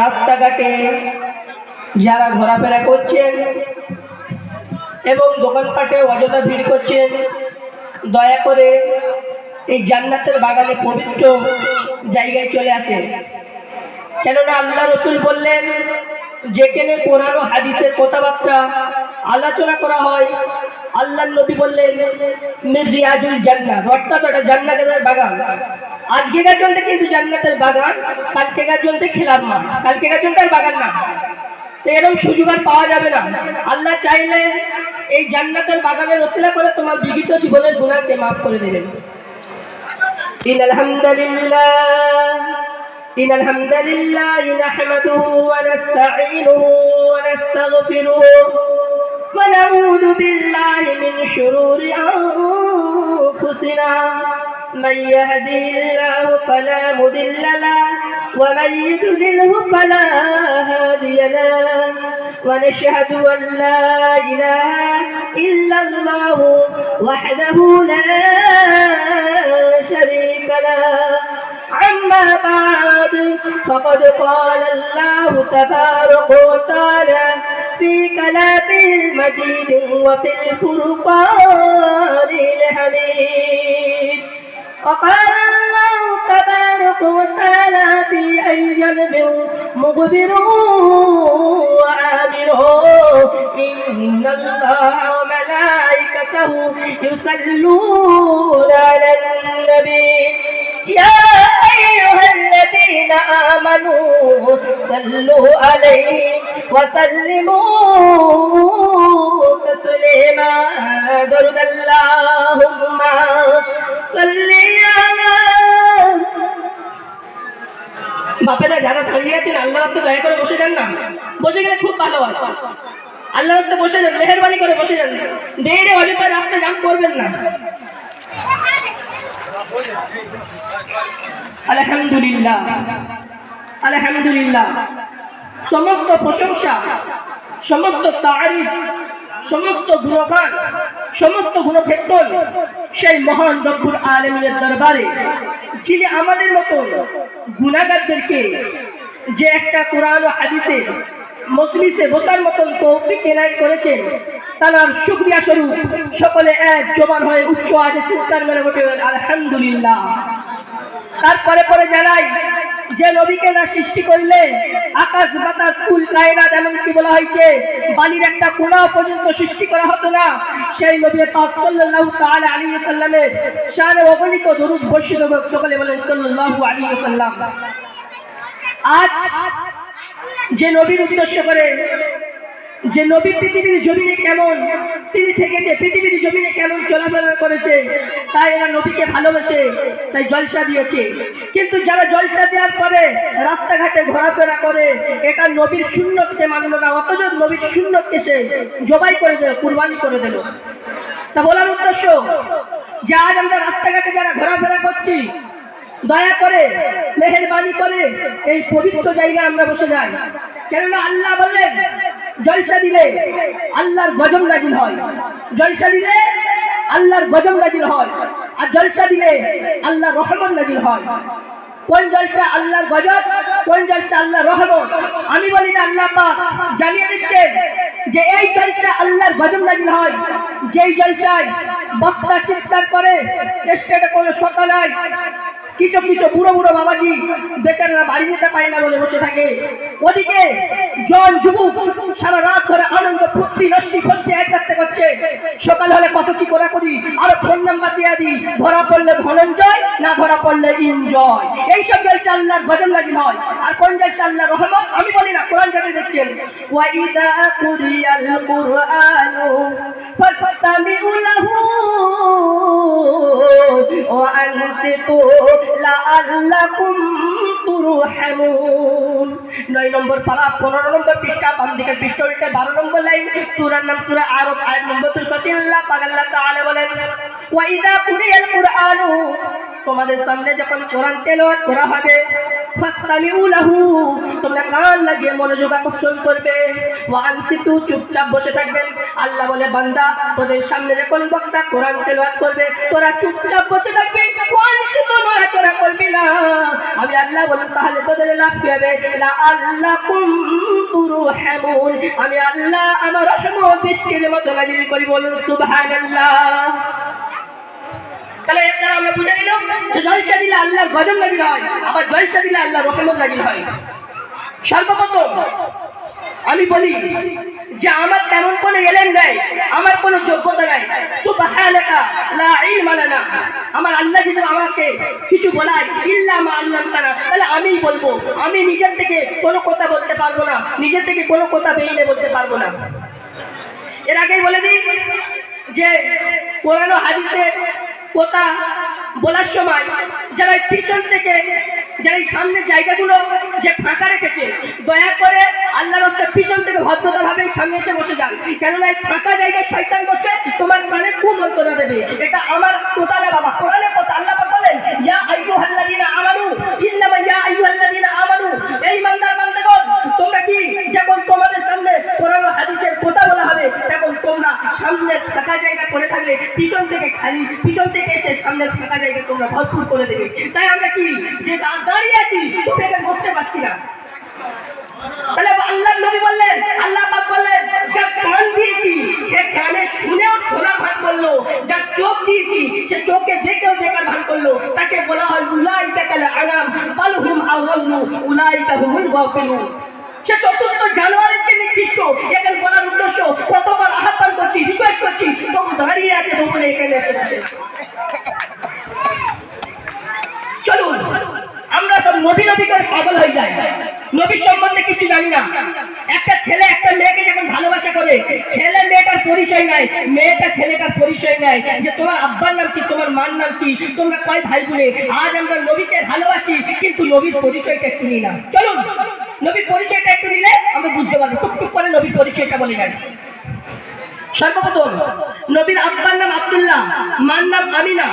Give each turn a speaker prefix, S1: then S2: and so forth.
S1: রাস্তাঘাটে যারা ঘোরাফেরা করছেন এবং দোকানপাটে অযথা ভিড় করছেন, দয়া করে এই জান্নাতের বাগানে পবিত্র জায়গায় চলে আসেন। কেননা আল্লাহ রসুল বললেন, যেখানে কোরআন হাদিসের কথাবার্তা আলোচনা করা হয় আল্লাহ নবী বললেন মির রিয়াজুল জান্নাত অর্থাৎ ওটা জান্নাতের বাগান আজকেকার জন্য কিন্তু জান্নাতের বাগান কালকেকার জন্য খেলার মাঠ কালকেকার জন্য আর বাগান না তো এরকম সুযোগ আর পাওয়া যাবে না আল্লাহ চাইলে এই জান্নাতের বাগানের রসিলা করে তোমার বিগত জীবনের গুণাকে মাফ করে দেবেন إن الحمد لله إن الحمد لله نحمده ونستعينه ونستغفره ونعوذ بالله من شرور أنفسنا. من يهدي الله فلا مضل له ومن يضلله فلا هادي له. ونشهد أن لا إله إلا الله وحده لا شريك له. عما بعد فقد قال الله تبارك وتعالى في كلامه المجيد وفي الفرقان الحميد. وقال الله تبارك وتعالى في أي جنب مخبر وآمره إن الله وملائكته يصلون على النبي. يا الذين آمنوا صلوا عليه وسلموا تسليما درد اللهم صل على বাপেরা যারা দাঁড়িয়ে আছেন আল্লাহ রাস্তা দয়া করে বসে যান না বসে গেলে খুব ভালো হয় আল্লাহ রাস্তা বসে যান মেহরবানি করে বসে যান দেড়ে অযথা রাস্তা জাম করবেন না আলহামদুলিল্লাহ। আলহামদুলিল্লাহ। সমস্ত প্রশংসা, সমস্ত তারিফ, সমস্ত গুণগান সমস্ত গুণক্ষেত্র সেই মহান রব্বুর আলমিনের দরবারে, যিনি আমাদের মতো গুণাগারদেরকে যে একটা কোরআন ও হাদিসে, মজলিসে বসার মতন তৌফিক এনায়ত করেছেন, তার শুক্রিয়া স্বরূপ সকলে এক জবান হয়ে উচ্চ আজ চিন্তার মেলে ওঠে আলহামদুলিল্লাহ। তারপরে পরে জানাই, যে নবীকে না সৃষ্টি করলে আকাশ বাতাস, ফুল, কায়নাত এমনকি বলা হয়েছে, বালির একটা কোনাও পর্যন্ত সৃষ্টি করা হতো না। সেই নবী পাক সাল্লাল্লাহু তাআলা আলাইহি সাল্লামের শানে অগণিত দরুদ বর্ষিত হোক, সকলে বলেন সাল্লাল্লাহু আলাইহি সাল্লাম আজ যে নবীর উদ্দেশ্য করে যে নবী পৃথিবীর জমিনে কেমন, তিনি থেকেছে পৃথিবীর জমিনে কেমন চলাফেরা করেছে, তাই এরা নবীকে ভালোবাসে, তাই জলসা দিয়েছে। কিন্তু যারা জলসা দেওয়ার পরে রাস্তাঘাটে ঘোরাফেরা করে, এটা নবীর শূন্যতকে মানলো না, অথচ নবীর শূন্যতকে সে জবাই করে দিল কুরবানি করে দিল তা বলার উদ্দেশ্য, যে আজ আমরা রাস্তাঘাটে যারা ঘোরাফেরা করছি, দয়া করে, মেহেরবানি করে, এই পবিত্র জায়গায় আমরা বসে যাই। কেননা আল্লাহ বললেন জলসা দিলে আল্লাহর গজব নাজিল হয়। জলসা দিলে আল্লাহর গজব নাজিল হয়। আর জলসা দিলে আল্লাহর রহমান নাজিল হয়। কোন জলসা আল্লাহর গজব, কোন জলসা আল্লাহর রহমত? আমি বলি না, আল্লাহ পাক জানিয়ে দিচ্ছেন যে এই জলসা আল্লাহর গজব নাজিল হয়। যেই জলসায় বক্তা চিৎকার করে স্টেটে কোনো শত নাই। কিছু কিছু বুড়ো বুড়ো বাবাজি বেচারা বাড়ি যেতে পায় না বলে বসে থাকে। ওদিকে জন যুবক সারা রাত ধরে আনন্দ, ফুর্তি নষ্টি ফষ্টি এক রাখতে করছে। সকাল হলে কত কি করা করি? আরও ফোন নাম্বার দিয়ে দিই। ধরা পড়লে ধনঞ্জয়, না ধরা পড়লে ইনজয় এইসব জলসে আল্লাহর ভজন লাগি নয়? আর কোন জলসে আল্লাহ রহমত? আমি বলি না, কোরআন জানে দেখছেন। ওয়াইদা কুরিয়াল তো লা আল্লাহ কুম আনসিতু লাআল্লাকুম তুরহামুন। নয় নম্বর পারা পনেরো নম্বর পৃষ্ঠা, বাম দিকের পৃষ্ঠা উল্টে বারো নম্বর লাইন। সুরার নাম সুরা আরব, আয়াত নম্বর তুরসাতি আল্লাহ পাগাল্লা তাহলে বলেন, ওয়াইদা কুরিয়াল কুরআনু। তোমাদের সামনে যখন কোরআন তেল করা হবে তোমরা কান লাগিয়ে মনোযোগ আকর্ষণ করবে। ওয়ানসিতু চুপচাপ বসে থাকবেন। আল্লাহ বলে, বান্দা, তোদের সামনে যখন বক্তা কোরআন তেলাওয়াত করবে, তোরা চুপচাপ বসে থাকবি। ওয়ানসিতু নড়াচড়া করবি না। আমি আল্লাহ বলুন তাহলে তোদের লাভ কি হবে? লা আল্লাহ আমি আল্লাহ আমার রহমত বৃষ্টির মতো নাজিল করি বলুন, সুবহানাল্লাহ তাহলে এর দ্বারা আমরা বুঝে নিলাম যে জলসা দিলে আল্লাহর গজব নাজিল হয়, আবার জলসা দিলে আল্লাহর রহমত নাজিল হয়। সর্বপ্রথম আমি বলি যে আমার তেমন কোনো এলেন নেই, আমার কোনো যোগ্যতা নাই। আমার আল্লাহ যদি আমাকে কিছু বলায়, ইল্লা মা আল্লামতানা, তাহলে আমিই বলব, আমি নিজের থেকে কোনো কথা বলতে পারব না, নিজের থেকে কোনো কথা বেরিয়ে বলতে পারব না। এর আগেই বলে দিই যে কোরআন হাদিসের কথা বলার সময় যারা পিছন থেকে, যারা এই সামনের জায়গাগুলো যে ফাঁকা রেখেছে, দয়া করে আল্লাহর হস্তে পিছন থেকে ভদ্রতাভাবে সামনে এসে বসে যান। কেননা এই ফাঁকা জায়গায় শয়তান বসবে তোমার কানে কুমন্ত্রণা দেবে। এটা আমার কথা বাবা। কোরআনের কথা আল্লাহ বলেন, ইয়া আইয়ুহাল্লাযীনা আমানু, ইন্নামা ইয়া আইয়ুহাল্লাযীনা আমানু। এই বান্দার বান্দাগণ, তোমরা কি যখন তোমাদের সামনে কোরআন হাদিসের কথা বলা হবে, তখন তোমরা সামনের ফাঁকা জায়গা থাকলে পিছন থেকে খালি, পিছন থেকে এসে সামনের ফাঁকা জায়গা তোমরা ভরপুর করে দেবে। তাই আমরা কি, যে দাঁড়িয়ে আছি তুমি বসতে পারছি না। তাহলে ভান করল। যা চোখ দিয়েছি, সে দেখেও করল। তাকে বলা হয় সে চতুর্থ নিকৃষ্ট এখানে বলার উদ্দেশ্য কতবার আহ্বান করছি রিকোয়েস্ট করছি তবু দাঁড়িয়ে আছে তবু এখানে এসে বসে। চলুন, আমরা সব নবী নবী পাগল হয়ে যাই। নবীর সম্বন্ধে কিছু জানি না। একটা ছেলে একটা মেয়েকে যখন ভালোবাসা করে, ছেলে মেয়েটার পরিচয় নাই, মেয়েটা ছেলেটার পরিচয় নাই যে তোমার আব্বার নাম কি, তোমার মার নাম কি, তোমরা কয় ভাই বোনে, আজ আমরা নবীকে ভালোবাসি, কিন্তু নবীর পরিচয়টা নিই না। চলুন নবীর পরিচয়টা একটু নিলে আমরা বুঝতে পারব। টুকটুক করে নবীর পরিচয়টা বলে যাই সর্বপ্রথম, নবীর আব্বার নাম আব্দুল্লাহ, মার নাম আমিনা।